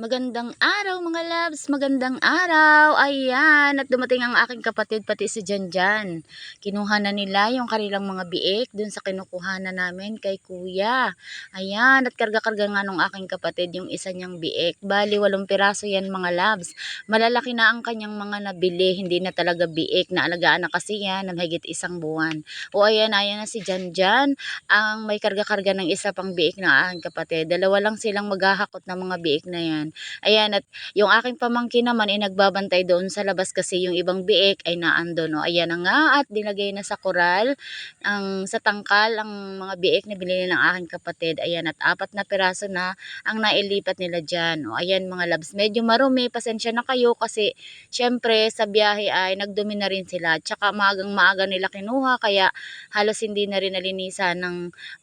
Magandang araw mga loves, magandang araw. Ayan, at dumating ang aking kapatid pati si Janjan. Kinuha na nila yung kanilang mga biik dun sa kinukuhanan namin kay kuya. Ayan, at karga-karga nga nung aking kapatid yung isa niyang biik. Bali, walong piraso yan mga loves. Malalaki na ang kanyang mga nabili, hindi na talaga biik. Naalagaan na kasi yan ng higit isang buwan. O ayan, ayan na si Janjan ang may karga-karga ng isa pang biik ng aking kapatid. Dalawa lang silang maghahakot ng mga biik na yan. Ayan, at yung aking pamangkin naman ay nagbabantay doon sa labas kasi yung ibang biik ay naando. No? Ayan na nga at dinagay na sa koral, ang, sa tangkal, ang mga biik na binili ng aking kapatid. Ayan, at apat na piraso na ang nailipat nila dyan. O, ayan mga labs, medyo marumi, pasensya na kayo kasi syempre sa biyahe ay nagdumi na rin sila. Tsaka maagang maaga nila kinuha kaya halos hindi na rin nalinisan ng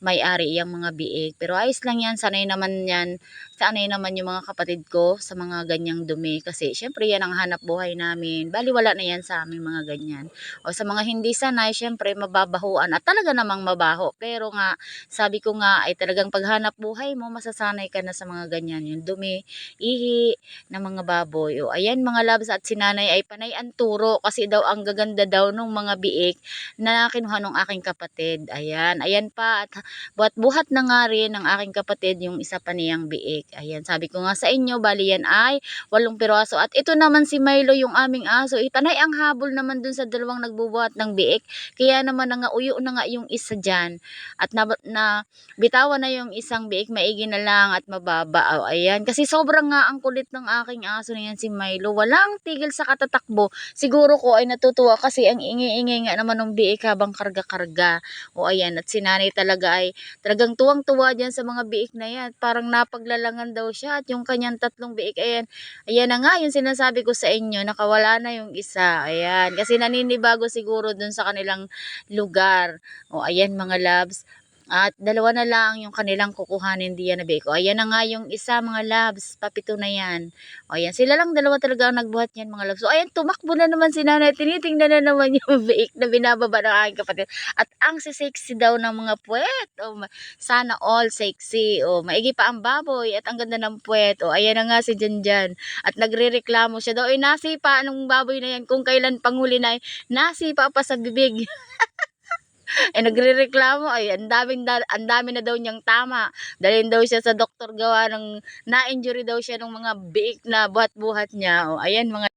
may-ari yung mga biik. Pero ayos lang yan, sanay naman yan, sanay naman yung mga kapatid ko sa mga ganyang dumi kasi syempre yan ang hanap buhay namin. Bali wala na yan sa amin mga ganyan. O sa mga hindi sanay, syempre mababahuan at talaga namang mabaho. Pero nga, sabi ko nga ay talagang paghanap buhay mo, masasanay ka na sa mga ganyan. Yung dumi, ihi ng mga baboy. O ayan mga labs at sinanay ay panay ang kasi daw ang gaganda daw nung mga biik na kinuha ng aking kapatid. Ayan, ayan pa at buhat-buhat na nga rin ng aking kapatid yung isa pa niyang biik. Ayan, sabi ko nga sa inyo, bali yan ay walong piraso. At ito naman si Milo, yung aming aso. Itanay ang habol naman dun sa dalawang nagbubuhat ng biik. Kaya naman na nga, uyo na nga yung isa dyan. At na, na bitawan na yung isang biik, maigi na lang at mababa. O, ayan. Kasi sobrang nga ang kulit ng aking aso na yan si Milo. Walang tigil sa katatakbo. Siguro ko ay natutuwa kasi ang ingi-ingi nga naman ng biik habang karga-karga. O ayan, at sinanay talaga ay talagang tuwang-tuwa dyan sa mga biik na yan. Parang napaglalangan daw siya at yung kanyang tatlong biik, ayan, ayan na nga yung sinasabi ko sa inyo, nakawala na yung isa. Ayan, kasi naninibago siguro dun sa kanilang lugar. O ayan mga loves, at dalawa na lang yung kanilang kukuhanin diyan na beko. Ayan na nga yung isa mga loves. Papito na yan. O ayan. Sila lang dalawa talaga ang nagbuhat yan mga loves. So ayan tumakbo na naman si nanay. Tinitingnan na naman yung bake na binababa ng aking kapatid. At ang sexy daw ng mga puwet. O sana all sexy. O maigi pa ang baboy. At ang ganda ng puwet. O ayan na nga si Janjan. At nagre-reklamo siya daw. Ay nasipa anong baboy na yan. Kung kailan panghuli na nasipa pa sa bibig. eh nagrereklamo. Ay ang daming da, ang dami na daw niyang tama. Dalhin daw siya sa doktor gawa ng na-injury daw siya ng mga biik na buhat-buhat niya. O ayan mga